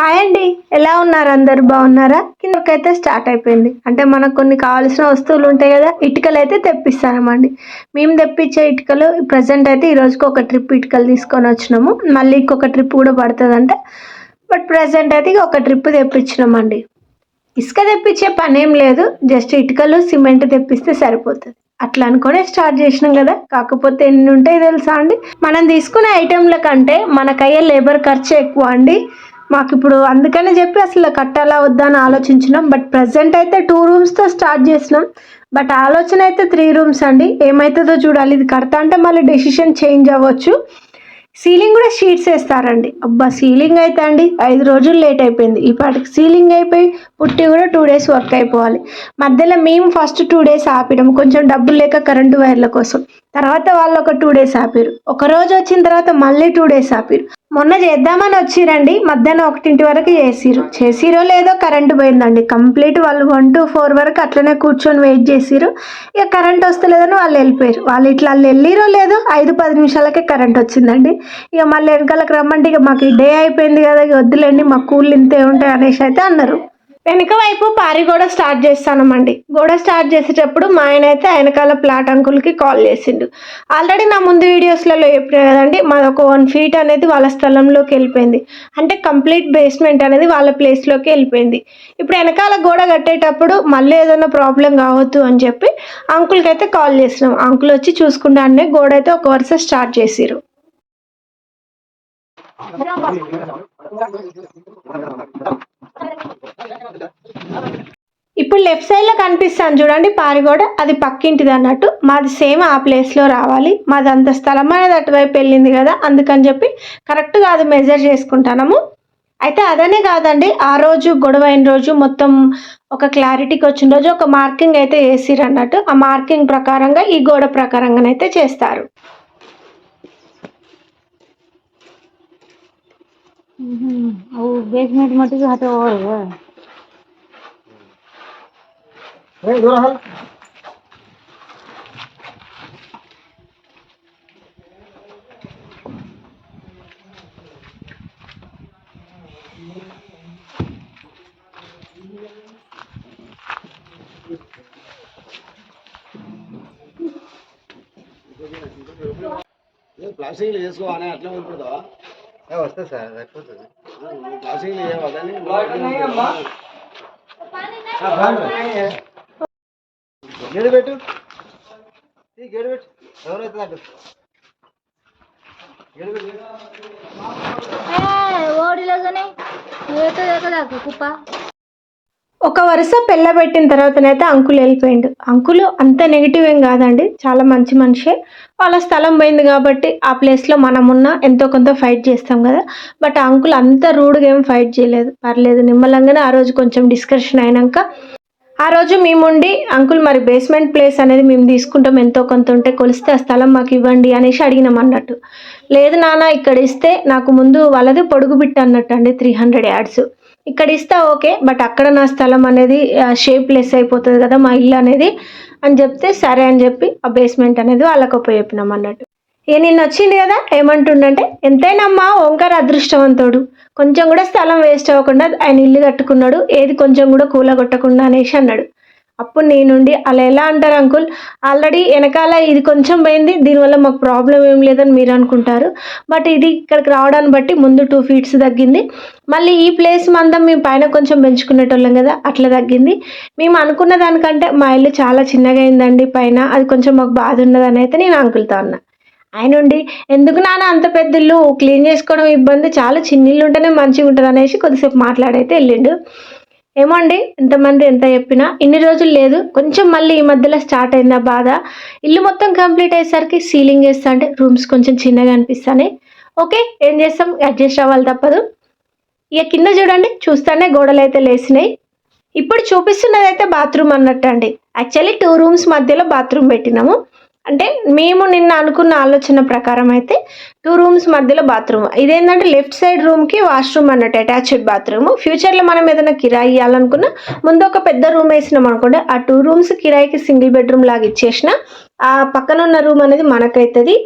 Hi అండి. ఎలా ఉన్నారు? అందరు బాగున్నారా? కిందకైతే స్టార్ట్ అయిపోయింది. అంటే మనకు కొన్ని కావాల్సిన వస్తువులు ఉంటాయి కదా ఇటుకలు అయితే తెప్పిస్తామండి మేము తెప్పించే ఇటుకలు ప్రజెంట్ అయితే ఈ రోజుకి ఒక ట్రిప్ ఇటుకలు తీసుకొని వచ్చినాము. మళ్ళీ ఇంకొక ట్రిప్ కూడా పడుతుంది అంటే బట్ ప్రజెంట్ అయితే ఒక ట్రిప్ తెప్పించినామండి. ఇసుక తెప్పించే పని ఏం లేదు. జస్ట్ ఇటుకలు సిమెంట్ తెప్పిస్తే సరిపోతుంది. అట్లా అనుకునే స్టార్ట్ చేసినాం కదా. కాకపోతే ఎన్ని ఉంటాయి తెలుసా అండి? మనం తీసుకునే ఐటెంల కంటే మనకయ్యే లేబర్ ఖర్చు ఎక్కువ అండి. మాకు ఇప్పుడు అందుకనే చెప్పి అసలు కట్టాలా వద్దా అని ఆలోచించినాం. బట్ ప్రజెంట్ అయితే టూ రూమ్స్తో స్టార్ట్ చేసినాం. బట్ ఆలోచన అయితే త్రీ రూమ్స్ అండి. ఏమవుతుందో చూడాలి. ఇది కడతా అంటే మళ్ళీ డెసిషన్ చేంజ్ అవ్వచ్చు. సీలింగ్ కూడా షీట్స్ వేస్తారండి. అబ్బా సీలింగ్ అయితే అండి ఐదు రోజులు లేట్ అయిపోయింది. ఇప్పటికి సీలింగ్ అయిపోయి పుట్టి కూడా టూ డేస్ వర్క్ అయిపోవాలి. మధ్యలో మేము ఫస్ట్ టూ డేస్ ఆపడం కొంచెం డబ్బులు లేక కరెంటు వైర్ల కోసం. తర్వాత వాళ్ళు ఒక టూ డేస్ ఆపారు. ఒక రోజు వచ్చిన తర్వాత మళ్ళీ టూ డేస్ ఆపిరు. మొన్న చేద్దామని వచ్చిరండి మధ్యాహ్నం ఒకటింటి వరకు చేసిరు. చేసిరో లేదో కరెంటు పోయిందండి. కంప్లీట్ వాళ్ళు వన్ టు ఫోర్ వరకు అట్లనే కూర్చొని వెయిట్ చేసిరు. ఇక కరెంట్ వస్తలేదని వాళ్ళు వెళ్ళిపోయారు. వాళ్ళు ఇట్లా వాళ్ళు వెళ్ళిరో లేదో ఐదు పది నిమిషాలకే కరెంట్ వచ్చిందండి. ఇక మళ్ళీ వెనకాలకు రమ్మంటే ఇక మాకు డే అయిపోయింది కదా ఇక వద్దులేండి మా కూళ్ళు ఇంతే ఉంటాయి అనేసి అయితే అన్నారు. వెనుక వైపు పారి గోడ స్టార్ట్ చేస్తానమండి. గోడ స్టార్ట్ చేసేటప్పుడు మా ఆయన అయితే వెనకాల ప్లాట్ అంకుల్కి కాల్ చేసిండు. ఆల్రెడీ నా ముందు వీడియోస్లలో చెప్పిన కదండి మాది ఒక వన్ ఫీట్ అనేది వాళ్ళ స్థలంలోకి వెళ్ళిపోయింది. అంటే కంప్లీట్ బేస్మెంట్ అనేది వాళ్ళ ప్లేస్లోకి వెళ్ళిపోయింది. ఇప్పుడు వెనకాల గోడ కట్టేటప్పుడు మళ్ళీ ఏదైనా ప్రాబ్లం కావద్దు అని చెప్పి అంకుల్కి అయితే కాల్ చేసినాం. అంకుల్ వచ్చి చూసుకుంటానే గోడ అయితే ఒక వరుస స్టార్ట్ చేసిరు ఇప్పుడు లెఫ్ట్ సైడ్లో కనిపిస్తాను చూడండి పారిగోడ. అది పక్కింటిది అన్నట్టు. మాది సేమ్ ఆ ప్లేస్లో రావాలి. మాది అంత స్థలం అనేది అటువైపు వెళ్ళింది కదా అందుకని చెప్పి కరెక్ట్గా అది మెజర్ చేసుకుంటాము అయితే అదనే కాదండి ఆ రోజు గొడవ అయిన రోజు మొత్తం ఒక క్లారిటీకి వచ్చిన రోజు ఒక మార్కింగ్ అయితే వేసిరన్నట్టు. ఆ మార్కింగ్ ప్రకారంగా ఈ గోడ ప్రకారంగానైతే చేస్తారు. ಅವು ಬೇಸ್ಮೆಂಟ್ ಮಟ್ಟಿಗೆ ಹತ್ತವ ప్లాస్టింగ్ చేసుకోవాలి అట్లా ఉంటుందా వస్తుంది సార్ సరిపోతుంది ప్లాస్టింగ్ చేయవద్దని గేడు పెట్టు ఈ గేడు పెట్టు ఎవరైతే నాకు ఓడిలోగానే ఏతో ఏకదాకు కుప్ప ఒక వరుస పెళ్ళబెట్టిన తర్వాతనైతే అంకుల్ వెళ్ళిపోయిండు. అంకులు అంత నెగిటివ్ ఏం కాదండి. చాలా మంచి మనిషే. వాళ్ళ స్థలం పోయింది కాబట్టి ఆ ప్లేస్లో మనం ఉన్న ఎంతో కొంత ఫైట్ చేస్తాం కదా. బట్ ఆ అంకుల్ అంత రూడ్గా ఏం ఫైట్ చేయలేదు. పర్లేదు నిమ్మలంగానే ఆ రోజు కొంచెం డిస్కషన్ అయినాక ఆ రోజు మేముండి అంకుల్ మరి బేస్మెంట్ ప్లేస్ అనేది మేము తీసుకుంటాం. ఎంతో కొంత ఉంటే కొలిస్తే ఆ స్థలం మాకు ఇవ్వండి అనేసి అడిగినాం అన్నట్టు. లేదు నాన్న ఇక్కడ ఇస్తే నాకు ముందు వాళ్ళది పొడుగు బిట్ట అన్నట్టు అండి. త్రీ హండ్రెడ్ యాడ్స్ ఇక్కడ ఇస్తా ఓకే బట్ అక్కడ నా స్థలం అనేది షేప్ లెస్ అయిపోతుంది కదా మా ఇల్లు అనేది అని చెప్తే సరే అని చెప్పి ఆ బేస్మెంట్ అనేది వాళ్ళకు ఉపయోగినాం అన్నట్టు. ఇక నిన్న వచ్చింది కదా ఏమంటుండంటే ఎంతైనమ్మా ఓంకార్ అదృష్టవంతుడు. కొంచెం కూడా స్థలం వేస్ట్ అవ్వకుండా ఆయన ఇల్లు కట్టుకున్నాడు ఏది కొంచెం కూడా కూలగొట్టకుండా అనేసి అన్నాడు. అప్పుడు నేనుండి అలా ఎలా అంటారు అంకుల్? ఆల్రెడీ వెనకాల ఇది కొంచెం పోయింది దీనివల్ల మాకు ప్రాబ్లం ఏం లేదని మీరు అనుకుంటారు. బట్ ఇది ఇక్కడికి రావడాన్ని బట్టి ముందు టూ ఫీట్స్ తగ్గింది. మళ్ళీ ఈ ప్లేస్ మందం మేము పైన కొంచెం పెంచుకునేటోళ్ళం కదా అట్లా తగ్గింది. మేము అనుకున్న దానికంటే మా ఇల్లు చాలా చిన్నగా అయిందండి పైన అది కొంచెం మాకు బాధ ఉన్నదని అయితే నేను అంకుల్తో అన్నా. ఆయన ఉండి ఎందుకు నాన్న అంత పెద్ద ఇల్లు? క్లీన్ చేసుకోవడం ఇబ్బంది చాలా చిన్న ఇల్లు ఉంటేనే మంచిగా ఉంటుంది అనేసి కొద్దిసేపు మాట్లాడైతే వెళ్ళిండు. ఏమోండి? ఎంతమంది ఎంత చెప్పినా ఇన్ని రోజులు లేదు. కొంచెం మళ్ళీ ఈ మధ్యలో స్టార్ట్ అయిందా బాధ? ఇల్లు మొత్తం కంప్లీట్ అయ్యేసరికి సీలింగ్ చేస్తా అంటే రూమ్స్ కొంచెం చిన్నగా అనిపిస్తాయి ఓకే ఏం చేస్తాం? అడ్జస్ట్ అవ్వాలి తప్పదు. ఇక కింద చూడండి చూస్తానే గోడలు అయితే లేసినాయి. ఇప్పుడు చూపిస్తున్నది అయితే బాత్రూమ్ అన్నట్టు అండి యాక్చువల్లీ టూ రూమ్స్ మధ్యలో బాత్రూమ్ పెట్టినాము. అంటే మేము నిన్న అనుకున్న ఆలోచన ప్రకారం అయితే టూ రూమ్స్ మధ్యలో బాత్రూమ్ ఇదేంటంటే లెఫ్ట్ సైడ్ రూమ్కి వాష్రూమ్ అన్నట్టు అటాచ్డ్ బాత్రూమ్ ఫ్యూచర్లో మనం ఏదైనా కిరాయి ఇవ్వాలనుకున్నా ముందు ఒక పెద్ద రూమ్ వేసినాం అనుకోండి ఆ టూ రూమ్స్ కిరాయికి సింగిల్ బెడ్రూమ్ లాగా ఇచ్చేసిన ఆ పక్కన ఉన్న రూమ్ అనేది మనకైతుంది.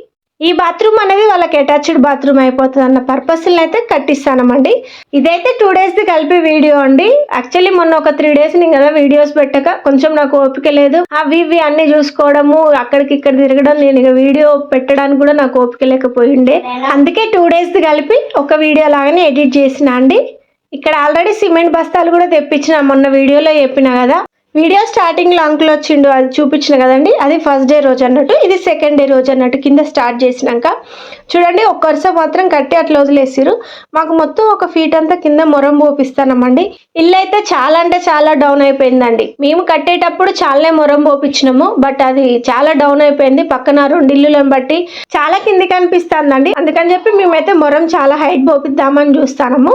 ఈ బాత్రూమ్ అనేది వాళ్ళకి అటాచ్డ్ బాత్రూమ్ అయిపోతుంది అన్న పర్పస్ అయితే కట్టిస్తానమండి. ఇదైతే టూ డేస్ ది కలిపి వీడియో అండి. యాక్చువల్లీ మొన్న ఒక త్రీ డేస్ నేను కదా వీడియోస్ పెట్టక కొంచెం నాకు ఓపిక లేదు. అవి ఇవి అన్ని చూసుకోవడము అక్కడికి ఇక్కడ తిరగడం నేను ఇక వీడియో పెట్టడానికి కూడా నాకు ఓపిక లేకపోయిండే. అందుకే టూ డేస్ ది కలిపి ఒక వీడియో లాగానే ఎడిట్ చేసిన అండి. ఇక్కడ ఆల్రెడీ సిమెంట్ బస్తాలు కూడా తెప్పించిన మొన్న వీడియోలో చెప్పిన కదా. వీడియో స్టార్టింగ్లో అంకుల్ వచ్చిండు అది చూపించిన కదండి. అది ఫస్ట్ డే రోజు అన్నట్టు ఇది సెకండ్ డే రోజు అన్నట్టు కింద స్టార్ట్ చేసినాక. చూడండి ఒక్క వరుస మాత్రం కట్టి అట్లా వదిలేసిరు మాకు మొత్తం ఒక ఫీట్ అంతా కింద మొరం పోపిస్తానమండి ఇల్లు అయితే చాలా అంటే చాలా డౌన్ అయిపోయిందండి. మేము కట్టేటప్పుడు చాలానే మొరం పోపించినాము బట్ అది చాలా డౌన్ అయిపోయింది. పక్కన రెండు ఇల్లులను బట్టి చాలా కిందికి అనిపిస్తుందండి. అందుకని చెప్పి మేమైతే మొరం చాలా హైట్ పోపిద్దామని చూస్తాము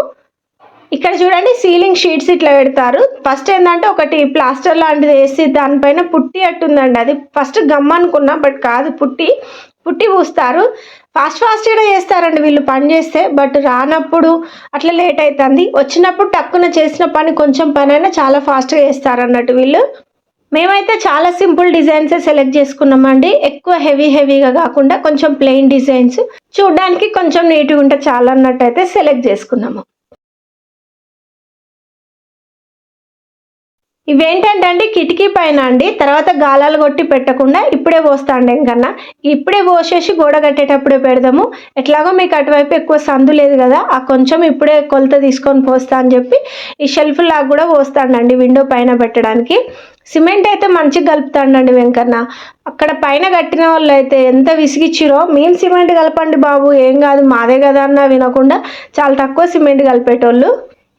ఇక్కడ చూడండి సీలింగ్ షీట్స్ ఇట్లా పెడతారు. ఫస్ట్ ఏంటంటే ఒకటి ప్లాస్టర్ లాంటిది వేసి దానిపైన పుట్టి అట్టుందండి అది ఫస్ట్ గమ్ అనుకున్నా బట్ కాదు పుట్టి పుట్టి పూస్తారు. ఫాస్ట్ ఫాస్ట్గా చేస్తారండి వీళ్ళు పని చేస్తే బట్ రానప్పుడు అట్లా లేట్ అవుతుంది వచ్చినప్పుడు టక్కున చేసిన పని కొంచెం పని అయినా చాలా ఫాస్ట్గా చేస్తారు అన్నట్టు వీళ్ళు. మేమైతే చాలా సింపుల్ డిజైన్సే సెలెక్ట్ చేసుకున్నామండి. ఎక్కువ హెవీ హెవీగా కాకుండా కొంచెం ప్లెయిన్ డిజైన్స్ చూడడానికి కొంచెం నీట్గా ఉంటే చాలా అన్నట్టు అయితే సెలెక్ట్ చేసుకున్నాము. ఇవేంటంటే అండి కిటికీ పైన అండి. తర్వాత గాలాలు కొట్టి పెట్టకుండా ఇప్పుడే పోస్తాండి ఇంకన్నా. ఇప్పుడే పోసేసి గోడ కట్టేటప్పుడే పెడదాము. ఎట్లాగో మీకు అటువైపు ఎక్కువ సందు లేదు కదా ఆ కొంచెం ఇప్పుడే కొలత తీసుకొని పోస్తా అని చెప్పి ఈ షెల్ఫ్ లాగా కూడా పోస్తాండండి విండో పైన పెట్టడానికి. సిమెంట్ అయితే మంచిగా కలుపుతాండండి వెంకన్న. అక్కడ పైన కట్టిన వాళ్ళు అయితే ఎంత విసిగిచ్చిరో మేము సిమెంట్ కలపండి బాబు ఏం కాదు మాదే కదా అన్న వినకుండా చాలా తక్కువ సిమెంట్ కలిపేటోళ్ళు.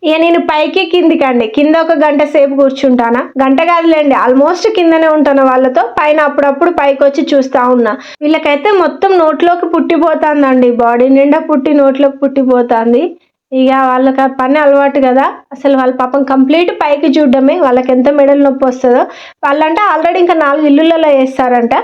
ఇక నేను పైకి కిందికి అండి కింద ఒక గంట సేపు కూర్చుంటానా? గంట కాదులేండి. ఆల్మోస్ట్ కిందనే ఉంటాను వాళ్ళతో పైన అప్పుడప్పుడు పైకి వచ్చి చూస్తా ఉన్నా. వీళ్ళకైతే మొత్తం నోట్లోకి పుట్టిపోతుందండి. బాడీ నిండా పుట్టి నోట్లోకి పుట్టిపోతుంది. ఇక వాళ్ళకి పని అలవాటు కదా. అసలు వాళ్ళ పాపం కంప్లీట్ పైకి చూడడమే. వాళ్ళకి ఎంత మెడల్ నొప్పి వస్తుందో. వాళ్ళంటే ఆల్రెడీ ఇంకా నాలుగు ఇల్లులలో వేస్తారంట.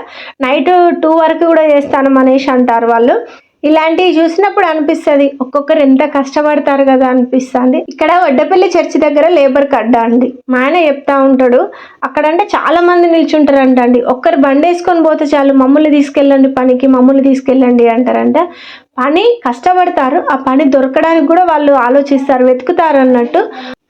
నైట్ టూ వరకు కూడా చేస్తాను అనేసి అంటారు వాళ్ళు. ఇలాంటివి చూసినప్పుడు అనిపిస్తుంది ఒక్కొక్కరు ఎంత కష్టపడతారు కదా అనిపిస్తుంది. ఇక్కడ వడ్డపల్లి చర్చి దగ్గర లేబర్ కడ్డా అండి. మా ఆయన చెప్తా ఉంటాడు అక్కడంటే చాలా మంది నిల్చుంటారంట అండి. ఒక్కరు బండి వేసుకొని పోతే చాలు మమ్మల్ని తీసుకెళ్ళండి పనికి మమ్మల్ని తీసుకెళ్ళండి అంటారంట. పని కష్టపడతారు ఆ పని దొరకడానికి కూడా వాళ్ళు ఆలోచిస్తారు వెతుకుతారు అన్నట్టు.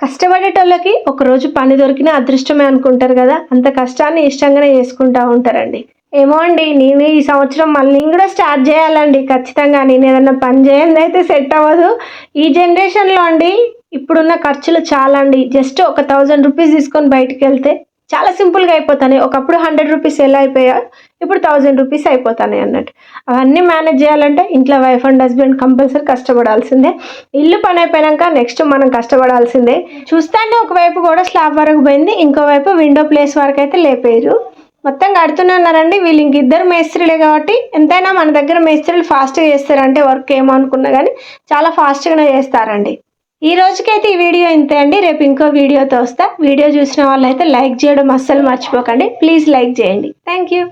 కష్టపడేటోళ్ళకి ఒకరోజు పని దొరికిన అదృష్టమే అనుకుంటారు కదా అంత కష్టాన్ని ఇష్టంగానే చేసుకుంటా ఉంటారండి. ఏమో అండి నేను ఈ సంవత్సరం మళ్ళీ నేను కూడా స్టార్ట్ చేయాలండి ఖచ్చితంగా. నేను ఏదన్నా పని చేయండి అయితే సెట్ అవ్వదు. ఈ జనరేషన్లో అండి ఇప్పుడున్న ఖర్చులు చాలా అండి జస్ట్ ఒక థౌజండ్ రూపీస్ తీసుకొని బయటికి వెళ్తే చాలా సింపుల్గా అయిపోతాయి ఒకప్పుడు హండ్రెడ్ రూపీస్ ఎలా అయిపోయా? ఇప్పుడు థౌజండ్ రూపీస్ అయిపోతాయి అన్నట్టు. అవన్నీ మేనేజ్ చేయాలంటే ఇంట్లో వైఫ్ అండ్ హస్బెండ్ కంపల్సరీ కష్టపడాల్సిందే. ఇల్లు పని అయిపోయాక నెక్స్ట్ మనం కష్టపడాల్సిందే. చూస్తాంటే ఒకవైపు కూడా స్లాబ్ వరకు పోయింది ఇంకోవైపు విండో ప్లేస్ వరకు అయితే లేపేరు మొత్తం కడుతున్నారండి ఉన్నారండి. వీళ్ళు ఇంక ఇద్దరు మేస్త్రీలే కాబట్టి ఎంతైనా మన దగ్గర మేస్త్రీలు ఫాస్ట్గా చేస్తారంటే వర్క్ ఏమో అనుకున్నా కానీ చాలా ఫాస్ట్గానే చేస్తారండి. ఈ రోజుకైతే ఈ వీడియో ఇంతే అండి. రేపు ఇంకో వీడియోతో వస్తా. వీడియో చూసిన వాళ్ళైతే లైక్ చేయడం అస్సలు మర్చిపోకండి. ప్లీజ్ లైక్ చేయండి. Thank you